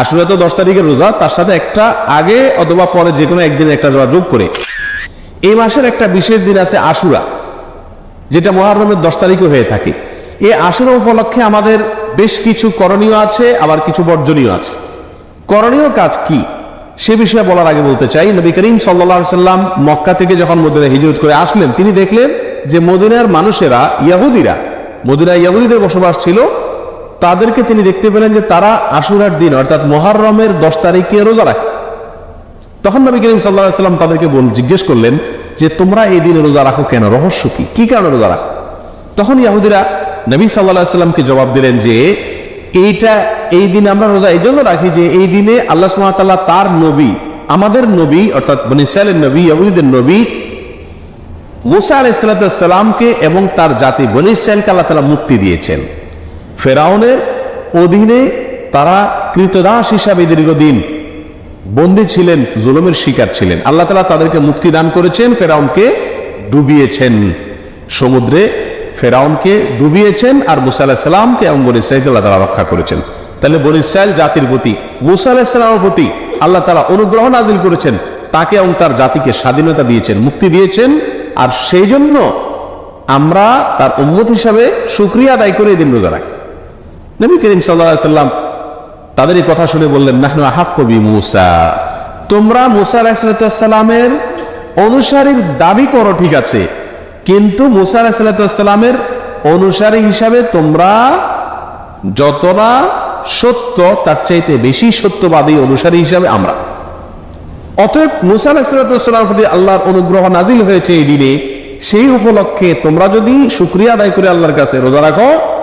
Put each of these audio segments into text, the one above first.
আশুরা তো দশ তারিখের রোজা, তার সাথে একটা আগে অথবা পরে যে কোনো একদিন একটা রোজা যোগ করে। এই মাসের একটা বিশেষ দিন আছে আশুরা, যেটা মহারমের দশ তারিখে হয়ে থাকে। এই আশুরা উপলক্ষে আমাদের বেশ কিছু করণীয় আছে, আবার কিছু বর্জনীয় আছে। করণীয় কাজ কি? সে বিষয়ে বলার আগে বলতে চাই, নবী করিম সাল্লা সাল্লাম মক্কা থেকে যখন মদিনা হিজরত করে আসলেন, তিনি দেখলেন যে মদিনার মানুষেরা, ইয়াহুদিরা মদিনা ইয়াহুদিদের বসবাস ছিল তাদেরকে তিনি দেখতে পেলেন যে তারা আশুরার দিন, অর্থাৎ মহারমের দশ তারিখে রোজা রাখে। তখন নবী করিম সাল্লাহ সাল্লাম তাদেরকে বল, জিজ্ঞেস করলেন যে, তোমরা এই দিনে রোজা রাখো কেন? রহস্য কি? কি কারণে রোজা রাখো? তখন ইয়াহুদিরা নবী সাল্লাহ সাল্লামকে জবাব দিলেন যে, এইটা, এই দিন আমরা রোজা এই জন্য রাখি যে, এই দিনে আল্লাহ সুমাতাল্লাহ তার নবী, আমাদের নবী, অর্থাৎ বনিসালের নবী, ইয়াহুদিদের নবী, মুসা আলাইসালামকে এবং তার জাতি বনি ইসরায়েলকে আল্লাহ তালা মুক্তি দিয়েছেন। ফেরাউনের অধীনে তারা কৃতদাস হিসাবে দীর্ঘদিন বন্দী ছিলেন, জুলুমের শিকার ছিলেন। আল্লাহ তালা তাদেরকে মুক্তি দান করেছেন, ফেরাউনকে ডুবিয়েছেন। সমুদ্রে ফেরাউনকে ডুবিয়েছেন আর মুসা আলাহিসাল্লামকে এবং বনি আল্লাহ তালা রক্ষা করেছেন। তাহলে বনি ইসরায়েল জাতির প্রতি, মুসা আলাহিসাল্লামের প্রতি আল্লাহ তালা অনুগ্রহ নাজিল করেছেন। তাকে এবং তার জাতিকে স্বাধীনতা দিয়েছেন, মুক্তি দিয়েছেন। আর সেই জন্য আমরা তার উম্মত হিসাবে সুক্রিয়া আদায় করে দিন রোজা রাখি। নবী করিম সাল্লাম তাদের এই কথা শুনে বললেন, নাহনু আহাক কবি মুসা। তোমরা মুসা আলাহিসাল্লামের অনুসারীর দাবি করো, ঠিক আছে। কিন্তু মুসা আলাহিসাল্লামের অনুসারী হিসাবে তোমরা যতটা সত্য, তার চাইতে বেশি সত্যবাদী অনুসারী হিসাবে আমরা। অতএব মুসা আলাহিসাল্লামের প্রতি আল্লাহর অনুগ্রহ নাজিল হয়েছে এই দিনে। সেই উপলক্ষে তোমরা যদি শুক্রিয়া আদায় করে আল্লাহর কাছে রোজা রাখো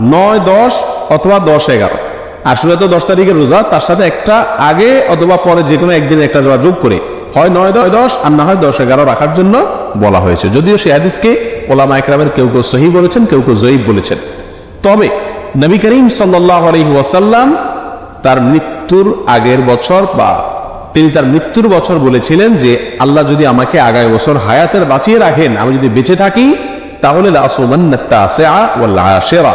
নয়, দশ অথবা দশ, এগারো। আসলে তো দশ তারিখের রোজা, তার সাথে একটা আগে অথবা পরে যে কোনো একদিন একটা রোজা যোগ করে। হয় নয়, দশ দশ, আর না হয় দশ, এগারো রাখার জন্য বলা হয়েছে। যদিও সে হাদিসকে ওলামা একরামের কেউ কেউ সহি বলেছেন, কেউ কেউ জয়ীব বলেছেন। তবে নবী করিম সাল্লাহ তার মৃত্যুর আগের বছর বা তিনি তার মৃত্যুর বছর বলেছিলেন যে, আল্লাহ যদি আমাকে আগামী বছর হায়াতের বাঁচিয়ে রাখেন, আমি যদি বেঁচে থাকি, তাহলে ওয়াল আশিরা।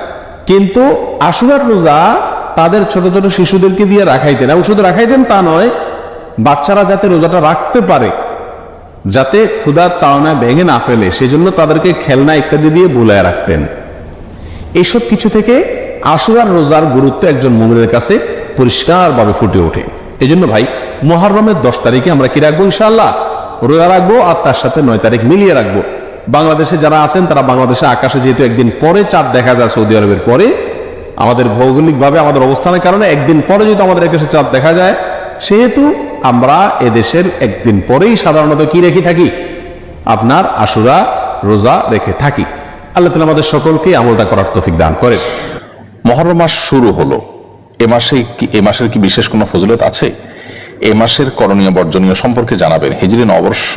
কিন্তু আশুরার রোজা তাদের ছোট ছোট শিশুদেরকে দিয়ে রাখাইতেন। এবং শুধু রাখাইতেন তা নয়, বাচ্চারা যাতে রোজাটা রাখতে পারে, যাতে ক্ষুধার তাড়না ভেঙে না ফেলে, সেজন্য তাদেরকে খেলনা ইত্যাদি দিয়ে বুলায় রাখতেন। এইসব কিছু থেকে আশুরার রোজার গুরুত্ব একজন মুমিনের কাছে পরিষ্কারভাবে ফুটে ওঠে। এই জন্য ভাই মহারমের দশ তারিখে আমরা কি রাখব ইনশাল্লাহ রোজা রাখব আর তার সাথে নয় তারিখ মিলিয়ে রাখব। বাংলাদেশে যারা আছেন, তারা বাংলাদেশে আকাশে যেহেতু একদিন পরে চাঁদ দেখা যায় সৌদি আরবের পরে, আমাদের ভৌগোলিকভাবে, আমাদের অবস্থানের কারণে একদিন পরে যদি আমাদের আকাশে চাঁদ দেখা যায়, সেহেতু আমরা এদেশের একদিন পরেই সাধারণত কি রেখে থাকি? আপনার আশুরা রোজা রেখে থাকি। আল্লাহ তালা আমাদের সকলকে আমলটা করার তৌফিক দান করে মহরম মাস শুরু হলো। এ মাসে কি এ মাসের কি বিশেষ কোনো ফজিলত আছে? এ মাসের করণীয় বর্জনীয় সম্পর্কে জানাবেন। হিজরি নববর্ষ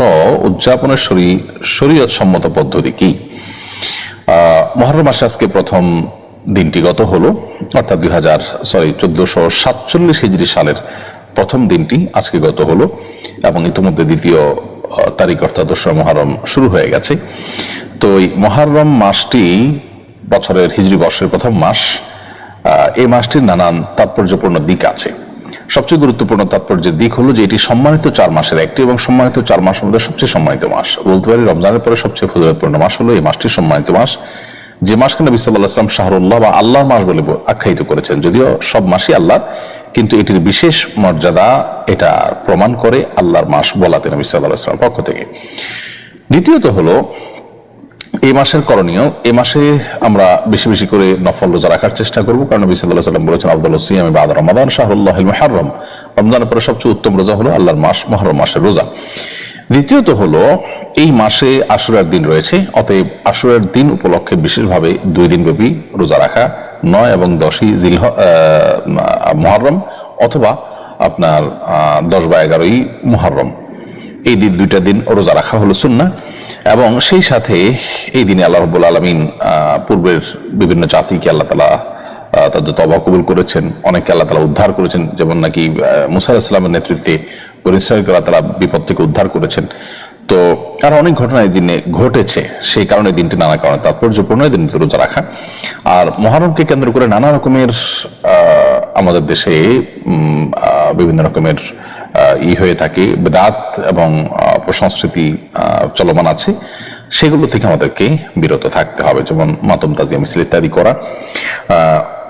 উদযাপনের শরী শরীয়ত সম্মত পদ্ধতি কি? মহরম মাসে আজকে প্রথম দিনটি গত হলো, অর্থাৎ দুই হাজার সরি, চোদ্দশো সাতচল্লিশ হিজরি সালের প্রথম দিনটি আজকে গত হলো, এবং ইতিমধ্যে দ্বিতীয় তারিখ, অর্থাৎ দোসরা মহরম শুরু হয়ে গেছে। তো এই মহরম মাসটি বছরের হিজরি বর্ষের প্রথম মাস এই মাসটির নানান তাৎপর্যপূর্ণ দিক আছে। সবচেয়ে গুরুত্বপূর্ণ তাৎপর্যের দিক হলো যে এটি সম্মানিত চার মাসের একটি এবং সম্মানিত চার মাসের মধ্যে সবচেয়ে সম্মানিত মাস। বলতে পারি রমজানের পরে সবচেয়ে ফজিলতপূর্ণ মাস হলো এই মাসটি সম্মানিত মাস। যে মাসকে নবী সাল্লাহ আসলাম শাহরুল্লাহ বা আল্লাহর মাস বলে আখ্যায়িত করেছেন। যদিও সব মাসই আল্লাহ কিন্তু এটির বিশেষ মর্যাদা এটা প্রমাণ করে আল্লাহর মাস বলাতে নবী সাল্লাহ আসলামের পক্ষ থেকে। দ্বিতীয়ত হলো এই মাসের করণীয়, এ মাসে আমরা বেশি বেশি করে নফল রোজা রাখার চেষ্টা করব। কারণ নবী বলেছেন আব্দুল সিয়াম বাদ রমাদান শাহরুল্লাহ মহারম রমজানের পরে সবচেয়ে উত্তম রোজা হলো আল্লাহর মাস মহরম মাসের রোজা। দ্বিতীয়ত হলো, এই মাসে আশুরার দিন রয়েছে, অতএব আশুরার দিন উপলক্ষে বিশেষভাবে দুই দিন ব্যাপী রোজা রাখা, নয় এবং দশই জিল মহরম অথবা আপনার দশ বা এগারোই মহরম এই দিন দুইটা দিন রোজা রাখা হলো সুন্না এবং সেই সাথে এই দিনে আল্লাহ রব্বুল আলমিন পূর্বের বিভিন্ন জাতিকে আল্লাহ তালা তাদের তবা কবুল করেছেন অনেকে আল্লাহ তালা উদ্ধার করেছেন, যেমন নাকি মুসা ইসলামের নেতৃত্বে ইসরায়েলকে আল্লাহ তালা বিপদ থেকে উদ্ধার করেছেন। তো আরও অনেক ঘটনা এই দিনে ঘটেছে, সেই কারণে দিনটি নানা কারণে তাৎপর্যপূর্ণ দিনটি রোজা রাখা। আর মহরমকে কেন্দ্র করে নানা রকমের আমাদের দেশে বিভিন্ন রকমের ই হয়ে থাকে বেদাত এবং আহ, চলমান আছে সেগুলো থেকে আমাদেরকে বিরত থাকতে হবে যেমন মাতম তাজিয়া মিছিল ইত্যাদি করা।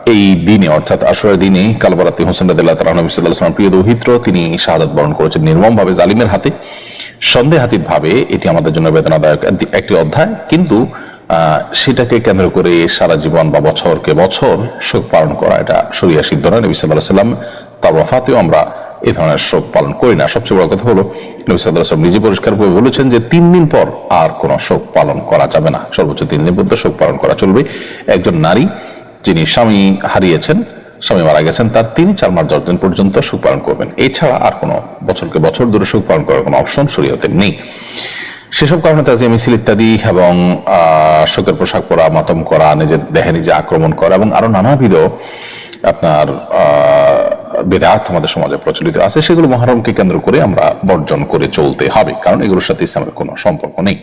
এই দিনে অর্থাৎ আসরের দিনে কালবারাতে হোসেন রাদিল্লাহ তাআলা নবী আলাইহি প্রিয় দৌহিত্র তিনি শাহাদাত বরণ করেছেন নির্মমভাবে জালিমের হাতে। সন্দেহাতীত ভাবে এটি আমাদের জন্য বেদনাদায়ক একটি- অধ্যায় কিন্তু সেটাকে কেন্দ্র করে সারা জীবন বা বছরকে বছর শোক পালন করা এটা সরিয়া সিদ্ধ নয়। নবী সাল্লাহ সাল্লাম তার ওয়াফাতেও আমরা এই ধরনের শোক পালন করি না। সবচেয়ে বড় কথা হলো নবী নিজে পরিষ্কার করে বলেছেন যে তিন দিন পর আর কোনো শোক পালন করা যাবে না। সর্বোচ্চ তিন দিন পর্যন্ত শোক পালন করা চলবে। একজন নারী যিনি স্বামী হারিয়েছেন স্বামী মারা গেছেন তার তিন চার মাস দশ দিন পর্যন্ত শোক পালন করবেন। এছাড়া আর কোনো বছরকে বছর ধরে শোক পালন করার কোনো অপশন শরীয়তে নেই। সেসব কারণে তাজিয়া মিছিল ইত্যাদি এবং আহ, শোকের পোশাক পরা মাতম করা নিজের দেহে নিজে আক্রমণ করা এবং আরও নানাবিধ আপনার বেদাত আমাদের সমাজে প্রচলিত আছে, সেগুলো মহারমকে কেন্দ্র করে আমরা বর্জন করে চলতে হবে, কারণ এগুলোর সাথে ইসলামের কোনো সম্পর্ক নেই।